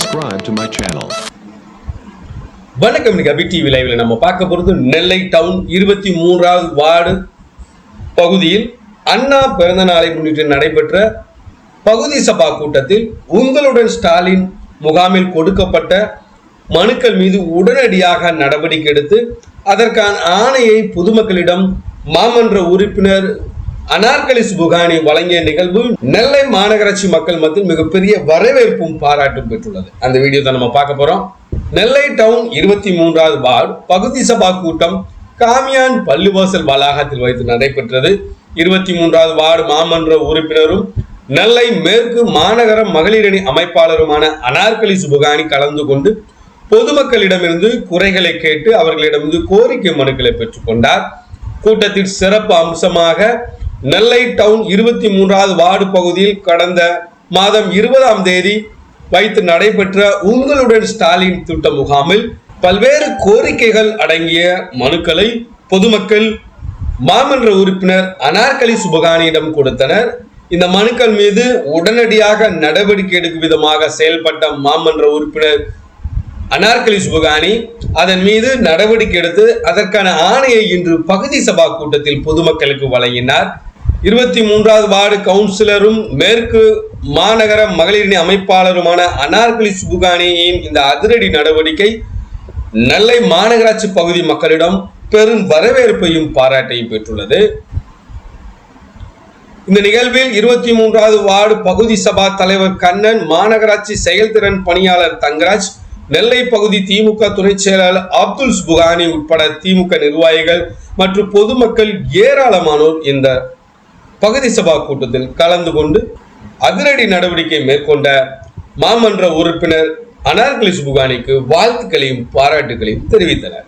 subscribe to my channel. வணக்கம் கபி TV லைவ்ல நம்ம பார்க்க போறது நெல்லை டவுன் இருபத்தி மூன்றாவது வார்டு பகுதியில் அண்ணா பிறந்த நாளை முன்னிட்டு நடைபெற்ற பகுதி சபா கூட்டத்தில் உங்களுடன் ஸ்டாலின் முகாமில் கொடுக்கப்பட்ட மனுக்கள் மீது உடனடியாக நடவடிக்கை எடுத்து அதற்கான ஆணையை பொதுமக்களிடம் மாமன்ற உறுப்பினர் அனார்கலிஸ் புகானி வழங்கிய நிகழ்வு நெல்லை மாநகராட்சி மக்கள் மத்தியில் மிகப்பெரிய வரவேற்பும் பாராட்டும் பெற்றுள்ளது. அந்த வீடியோ தான் நம்ம பார்க்க போறோம். நெல்லை டவுன் இருபத்தி மூன்றாவது வார்டு பகுதி சபா கூட்டம் காமியான் பள்ளிவாசல் வளாகத்தில் வைத்து நடைபெற்றது. இருபத்தி மூன்றாவது வார்டு மாமன்ற உறுப்பினரும் நெல்லை மேற்கு மாநகர மகளிரணி அமைப்பாளருமான அனார்கலி சுபகானி கலந்து கொண்டு பொதுமக்களிடமிருந்து குறைகளை கேட்டு அவர்களிடமிருந்து கோரிக்கை மனுக்களை பெற்றுக்கொண்டார் கூட்டத்தில் சிறப்பு அம்சமாக நெல்லை டவுன் இருபத்தி மூன்றாவது வார்டு பகுதியில் கடந்த மாதம் இருபதாம் தேதி வைத்து நடைபெற்ற உங்களுடன் ஸ்டாலின் திட்ட முகாமில் பல்வேறு கோரிக்கைகள் அடங்கிய மனுக்களை பொதுமக்கள் மாமன்ற உறுப்பினர் அனார்கலி சுபகானியிடம் கொடுத்தனர். இந்த மனுக்கள் மீது உடனடியாக நடவடிக்கை எடுக்கும் விதமாக செயல்பட்ட மாமன்ற உறுப்பினர் அனார்கலி சுபகானி அதன் மீது நடவடிக்கை எடுத்து அதற்கான ஆணையை இன்று பகுதி சபா கூட்டத்தில் பொதுமக்களுக்கு வழங்கினார். இருபத்தி மூன்றாவது வார்டு கவுன்சிலரும் மேற்கு மாநகர மகளிரணி அமைப்பாளருமான அனார்கலி சுபுகானியின் இந்த அதிரடி நடவடிக்கை நெல்லை மாநகராட்சி பகுதி மக்களிடம் பெரும் வரவேற்பையும் பாராட்டையும் பெற்றுள்ளது. இந்த நிகழ்வில் இருபத்தி மூன்றாவது வார்டு பகுதி சபா தலைவர் கண்ணன் மாநகராட்சி செயல்திறன் பணியாளர் தங்கராஜ் நெல்லை பகுதி திமுக துணை செயலாளர் அப்துல் புகானி உட்பட திமுக நிர்வாகிகள் மற்றும் பொதுமக்கள் ஏராளமானோர் இந்த பகுதி சபா கூட்டத்தில் கலந்து கொண்டு அதிரடி நடவடிக்கை மேற்கொண்ட மாமன்ற உறுப்பினர் அனார்கலி சுபுகானிக்கு வாழ்த்துக்களையும் பாராட்டுகளையும் தெரிவித்தனர்.